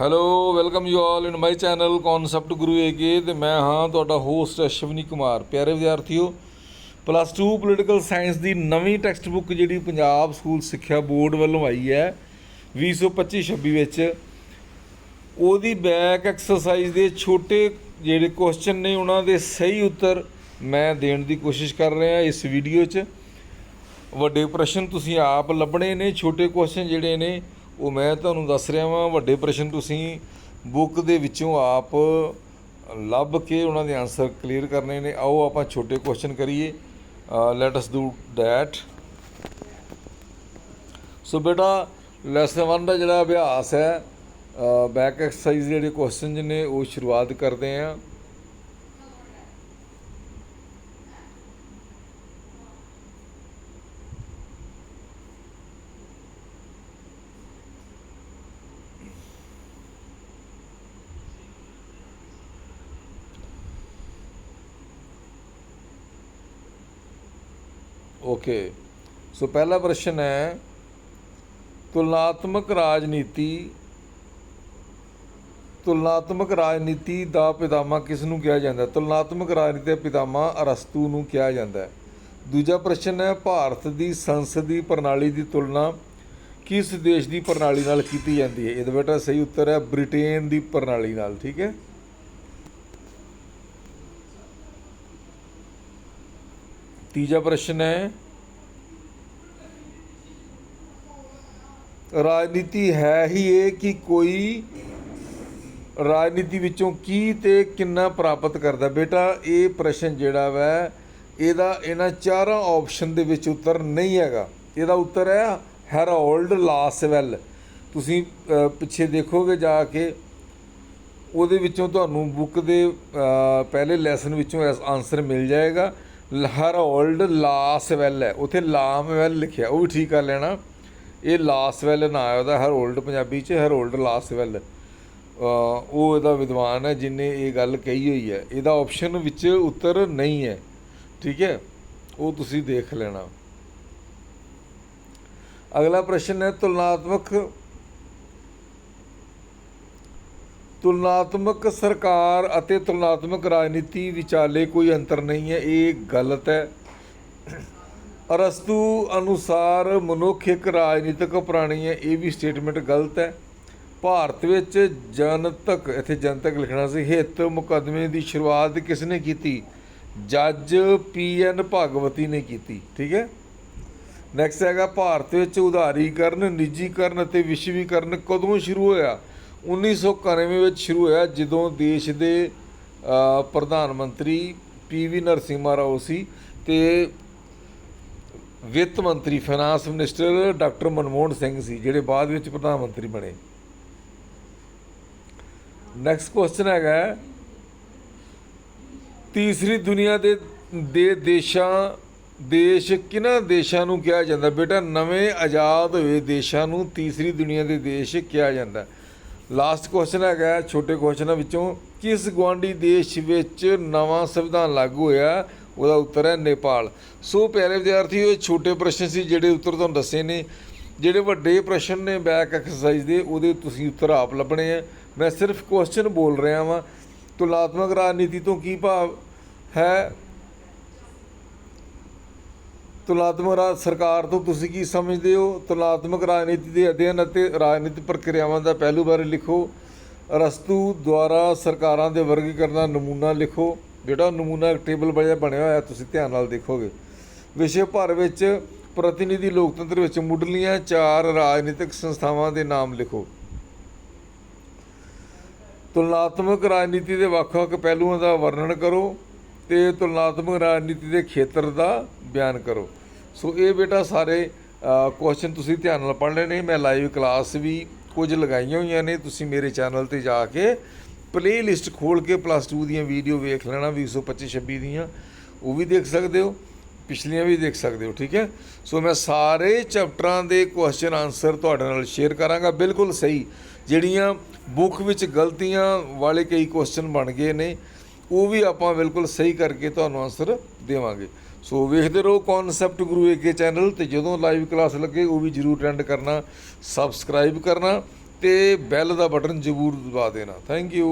Hello welcome you all in my channel concept Guru AK ਤੇ ਮੈਂ ਹਾਂ ਤੁਹਾਡਾ ਹੋਸਟ ਅਸ਼ਵਨੀ ਕੁਮਾਰ। ਪਿਆਰੇ ਵਿਦਿਆਰਥੀਓ ਪਲੱਸ 2 ਪੋਲੀਟੀਕਲ ਸਾਇੰਸ ਦੀ ਨਵੀਂ ਟੈਕਸਟ ਬੁੱਕ ਜਿਹੜੀ ਪੰਜਾਬ ਸਕੂਲ ਸਿੱਖਿਆ ਬੋਰਡ ਵੱਲੋਂ ਆਈ ਹੈ 2025-26 ਵਿੱਚ, ਉਹਦੀ ਬੈਕ ਐਕਸਰਸਾਈਜ਼ ਦੇ ਛੋਟੇ ਜਿਹੜੇ ਕੁਐਸਚਨ ਨੇ, ਉਹਨਾਂ ਦੇ ਸਹੀ ਉੱਤਰ ਮੈਂ ਦੇਣ ਦੀ ਕੋਸ਼ਿਸ਼ ਕਰ ਰਿਹਾ ਇਸ ਵੀਡੀਓ 'ਚ। ਵੱਡੇ ਪ੍ਰਸ਼ਨ ਤੁਸੀਂ ਆਪ ਲੱਭਣੇ ਨੇ, ਛੋਟੇ ਕੁਐਸਚਨ ਜਿਹੜੇ ਨੇ ਉਹ ਮੈਂ ਤੁਹਾਨੂੰ ਦੱਸ ਰਿਹਾ ਵਾਂ, ਵੱਡੇ ਪ੍ਰਸ਼ਨ ਤੁਸੀਂ ਬੁੱਕ ਦੇ ਵਿੱਚੋਂ ਆਪ ਲੱਭ ਕੇ ਉਹਨਾਂ ਦੇ ਆਨਸਰ ਕਲੀਅਰ ਕਰਨੇ ਨੇ। ਆਓ ਆਪਾਂ ਛੋਟੇ ਕੁਐਸਚਨ ਕਰੀਏ। Let us do that so ਬੇਟਾ ਲੈਸਨ 1 ਦਾ ਜਿਹੜਾ ਅਭਿਆਸ ਹੈ ਬੈਕ ਐਕਸਰਸਾਈਜ਼ ਜਿਹੜੇ ਕੁਐਸਚਨ ਨੇ, ਉਹ ਸ਼ੁਰੂਆਤ ਕਰਦੇ ਆਂ ਓਕੇ। ਸੋ ਪਹਿਲਾ ਪ੍ਰਸ਼ਨ ਹੈ, ਤੁਲਨਾਤਮਕ ਰਾਜਨੀਤੀ ਤੁਲਨਾਤਮਕ ਰਾਜਨੀਤੀ ਦਾ ਪਿਤਾਮਾ ਕਿਸ ਨੂੰ ਕਿਹਾ ਜਾਂਦਾ? ਹੈ ਤੁਲਨਾਤਮਕ ਰਾਜਨੀਤੀ ਦਾ ਪਿਤਾਮਾ ਅਰਸਤੂ ਨੂੰ ਕਿਹਾ ਜਾਂਦਾ ਹੈ। ਦੂਜਾ ਪ੍ਰਸ਼ਨ ਹੈ, ਭਾਰਤ ਦੀ ਸੰਸਦੀ ਪ੍ਰਣਾਲੀ ਦੀ ਤੁਲਨਾ ਕਿਸ ਦੇਸ਼ ਦੀ ਪ੍ਰਣਾਲੀ ਨਾਲ ਕੀਤੀ ਜਾਂਦੀ ਹੈ? ਇਹਦਾ ਬੇਟਾ ਸਹੀ ਉੱਤਰ ਹੈ, ਬ੍ਰਿਟੇਨ ਦੀ ਪ੍ਰਣਾਲੀ ਨਾਲ, ਠੀਕ ਹੈ? ਤੀਜਾ ਪ੍ਰਸ਼ਨ ਹੈ, ਰਾਜਨੀਤੀ ਹੈ ਹੀ ਇਹ ਕਿ ਕੋਈ ਰਾਜਨੀਤੀ ਵਿੱਚੋਂ ਕੀ ਤੇ ਕਿੰਨਾ ਪ੍ਰਾਪਤ ਕਰਦਾ? ਬੇਟਾ, ਇਹ ਪ੍ਰਸ਼ਨ ਜਿਹੜਾ ਵੈ, ਇਹਦਾ ਇਹਨਾਂ ਚਾਰਾਂ ਆਪਸ਼ਨ ਦੇ ਵਿੱਚ ਉੱਤਰ ਨਹੀਂ ਹੈਗਾ। ਇਹਦਾ ਉੱਤਰ ਹੈ ਹੈਰੋਲਡ ਲਾਸਵੈਲ ਤੁਸੀਂ ਪਿੱਛੇ ਦੇਖੋਗੇ ਜਾ ਕੇ, ਉਹਦੇ ਵਿੱਚੋਂ ਤੁਹਾਨੂੰ ਬੁੱਕ ਦੇ ਪਹਿਲੇ ਲੈਸਨ ਵਿੱਚੋਂ ਆਨਸਰ ਮਿਲ ਜਾਏਗਾ। ਹੈਰੋਲਡ ਲਾਸਵੈਲ ਹੈ। ਉਥੇ ਲਾਮਵੈਲ ਲਿਖਿਆ ਉਹ ਵੀ ਠੀਕ ਕਰ ਲੈਣਾ। ਇਹ ਲਾਸਵੈਲ ਨਾ ਹੈ ਉਹਦਾ ਹਰੋਲਡ ਪੰਜਾਬੀ ਚ ਹਰੋਲਡ ਲਾਸਵੈਲ ਅ, ਉਹ ਇਹਦਾ ਵਿਦਵਾਨ ਹੈ ਜਿਨੇ ਇਹ ਗੱਲ ਕਹੀ ਹੋਈ ਹੈ। ਇਹਦਾ ਆਪਸ਼ਨ ਵਿੱਚ ਉੱਤਰ ਨਹੀਂ ਹੈ। ਠੀਕ ਹੈ? ਉਹ ਤੁਸੀਂ ਦੇਖ ਲੈਣਾ। ਅਗਲਾ ਪ੍ਰਸ਼ਨ ਹੈ ਤੁਲਨਾਤਮਕ ਤੁਲਨਾਤਮਕ ਸਰਕਾਰ ਅਤੇ ਤੁਲਨਾਤਮਕ ਰਾਜਨੀਤੀ ਵਿਚਾਲੇ ਕੋਈ ਅੰਤਰ ਨਹੀਂ ਹੈ, ਇਹ ਗਲਤ ਹੈ। ਅਰਸਤੂ ਅਨੁਸਾਰ ਮਨੁੱਖ ਇੱਕ ਰਾਜਨੀਤਿਕ ਪ੍ਰਾਣੀ ਹੈ, ਇਹ ਵੀ ਸਟੇਟਮੈਂਟ ਗਲਤ ਹੈ। ਭਾਰਤ ਵਿੱਚ ਜਨਤਕ, ਇੱਥੇ ਜਨਤਕ ਲਿਖਣਾ ਸੀ, ਹਿੱਤ ਮੁਕੱਦਮੇ ਦੀ ਸ਼ੁਰੂਆਤ ਕਿਸ ਨੇ ਕੀਤੀ? ਜੱਜ ਪੀ ਐਨ ਭਾਗਵਤੀ ਨੇ ਕੀਤੀ, ਠੀਕ ਹੈ? ਨੈਕਸਟ ਹੈਗਾ, ਭਾਰਤ ਵਿੱਚ ਉਦਾਰੀਕਰਨ ਨਿੱਜੀਕਰਨ ਅਤੇ ਵਿਸ਼ਵੀਕਰਨ ਕਦੋਂ ਸ਼ੁਰੂ ਹੋਇਆ? 1991 ਵਿੱਚ ਸ਼ੁਰੂ ਹੋਇਆ, ਜਦੋਂ ਦੇਸ਼ ਦੇ ਪ੍ਰਧਾਨ ਮੰਤਰੀ ਪੀ ਵੀ ਨਰਸਿਮਹਾ ਰਾਓ ਸੀ ਤੇ ਵਿੱਤ ਮੰਤਰੀ finance minister doctor Manmohan Singh ਸੀ, ਜਿਹੜੇ ਬਾਅਦ ਵਿੱਚ ਪ੍ਰਧਾਨ ਮੰਤਰੀ ਬਣੇ। ਨੈਕਸਟ ਕੁਐਸਚਨ ਹੈਗਾ ਤੀਸਰੀ ਦੁਨੀਆ ਦੇ ਦੇ ਦੇਸ਼ਾਂ, ਦੇਸ਼ ਕਿਹਨਾਂ ਦੇਸ਼ਾਂ ਨੂੰ ਕਿਹਾ ਜਾਂਦਾ? ਬੇਟਾ, ਨਵੇਂ ਆਜ਼ਾਦ ਹੋਏ ਦੇਸ਼ਾਂ ਨੂੰ ਤੀਸਰੀ ਦੁਨੀਆ ਦੇ ਦੇਸ਼ ਕਿਹਾ ਜਾਂਦਾ। ਲਾਸਟ ਕੁਐਸਚਨ ਹੈਗਾ, ਛੋਟੇ ਕੁਐਸਚਨਾਂ ਵਿੱਚੋਂ, ਕਿਸ ਗਵਾਂਢੀ ਦੇਸ਼ ਵਿੱਚ ਨਵਾਂ ਸੰਵਿਧਾਨ ਲਾਗੂ ਹੋਇਆ? ਉਹਦਾ ਉੱਤਰ ਹੈ ਨੇਪਾਲ। ਸੋ ਪਿਆਰੇ ਵਿਦਿਆਰਥੀਓ, ਇਹ ਛੋਟੇ ਪ੍ਰਸ਼ਨ ਸੀ, ਜਿਹੜੇ ਉੱਤਰ ਤੁਹਾਨੂੰ ਦੱਸੇ ਨੇ। ਜਿਹੜੇ ਵੱਡੇ ਪ੍ਰਸ਼ਨ ਨੇ ਬੈਕ ਐਕਸਰਸਾਈਜ਼ ਦੇ, ਉਹਦੇ ਤੁਸੀਂ ਉੱਤਰ ਆਪ ਲੱਭਣੇ ਆ। ਮੈਂ ਸਿਰਫ ਕੁਐਸਚਨ ਬੋਲ ਰਿਹਾ ਵਾਂ। ਤੁਲਨਾਤਮਕ ਰਾਜਨੀਤੀ ਤੋਂ ਕੀ ਭਾਵ ਹੈ? ਤੁਲਨਾਤਮਕ ਰਾਜ ਸਰਕਾਰ ਤੋਂ ਤੁਸੀਂ ਕੀ ਸਮਝਦੇ ਹੋ? ਤੁਲਨਾਤਮਕ ਰਾਜਨੀਤੀ ਦੇ ਅਧਿਐਨ ਅਤੇ ਰਾਜਨੀਤਿਕ ਪ੍ਰਕਿਰਿਆਵਾਂ ਦਾ ਪਹਿਲੂ ਬਾਰੇ ਲਿਖੋ। ਰਸਤੂ ਦੁਆਰਾ ਸਰਕਾਰਾਂ ਦੇ ਵਰਗੀਕਰਨ ਦਾ ਨਮੂਨਾ ਲਿਖੋ। ਜਿਹੜਾ ਨਮੂਨਾ ਇੱਕ ਟੇਬਲ ਬਣਿਆ ਬਣਿਆ ਹੋਇਆ, ਤੁਸੀਂ ਧਿਆਨ ਨਾਲ ਦੇਖੋਗੇ। ਵਿਸ਼ਵ ਭਰ ਵਿੱਚ ਪ੍ਰਤੀਨਿਧੀ ਲੋਕਤੰਤਰ ਵਿੱਚ ਮੁੱਢਲੀਆਂ ਚਾਰ ਰਾਜਨੀਤਿਕ ਸੰਸਥਾਵਾਂ ਦੇ ਨਾਮ ਲਿਖੋ। ਤੁਲਨਾਤਮਕ ਰਾਜਨੀਤੀ ਦੇ ਵੱਖ-ਵੱਖ ਪਹਿਲੂਆਂ ਦਾ ਵਰਣਨ ਕਰੋ ਤੇ ਤੁਲਨਾਤਮਕ ਰਾਜਨੀਤੀ ਦੇ ਖੇਤਰ ਦਾ ਬਿਆਨ ਕਰੋ। ਸੋ ਇਹ ਬੇਟਾ ਸਾਰੇ ਕੁਐਸਚਨ ਤੁਸੀਂ ਧਿਆਨ ਨਾਲ ਪੜ੍ਹ ਲੈਣੇ, ਮੈਂ ਲਾਈਵ ਕਲਾਸ ਵੀ ਕੁਝ ਲਗਾਈਆਂ ਹੋਈਆਂ ਨੇ, ਤੁਸੀਂ ਮੇਰੇ ਚੈਨਲ ਤੇ ਜਾ ਕੇ ਪਲੇਲਿਸਟ ਖੋਲ ਕੇ ਪਲੱਸ 2 ਦੀਆਂ ਵੀਡੀਓ ਵੇਖ ਲੈਣਾ 225 26 ਦੀਆਂ, ਉਹ ਵੀ ਦੇਖ ਸਕਦੇ ਹੋ, ਪਿਛਲੀਆਂ ਵੀ ਦੇਖ ਸਕਦੇ ਹੋ, ਠੀਕ ਹੈ? ਸੋ ਮੈਂ ਸਾਰੇ ਚੈਪਟਰਾਂ ਦੇ ਕੁਐਸਚਨ ਆਨਸਰ ਤੁਹਾਡੇ ਨਾਲ ਸ਼ੇਅਰ ਕਰਾਂਗਾ, ਬਿਲਕੁਲ ਸਹੀ, ਜਿਹੜੀਆਂ ਬੁੱਕ ਵਿੱਚ ਗਲਤੀਆਂ ਵਾਲੇ ਕਈ ਕੁਐਸਚਨ ਬਣ ਗਏ ਨੇ, ਉਹ ਵੀ ਆਪਾਂ ਬਿਲਕੁਲ ਸਹੀ ਕਰਕੇ ਤੁਹਾਨੂੰ ਆਨਸਰ ਦੇਵਾਂਗੇ। ਸੋ ਵੇਖਦੇ ਰਹੋ ਕਨਸੈਪਟ ਗੁਰੂ ਏਕੇ ਚੈਨਲ ਤੇ ਜਦੋਂ ਲਾਈਵ ਕਲਾਸ ਲੱਗੇ, ਉਹ ਵੀ ਜਰੂਰ ਅਟੈਂਡ ਕਰਨਾ ਸਬਸਕ੍ਰਾਈਬ ਕਰਨਾ ਤੇ ਬੈਲ ਦਾ ਬਟਨ ਜ਼ਰੂਰ ਦਬਾ ਦੇਣਾ। Thank you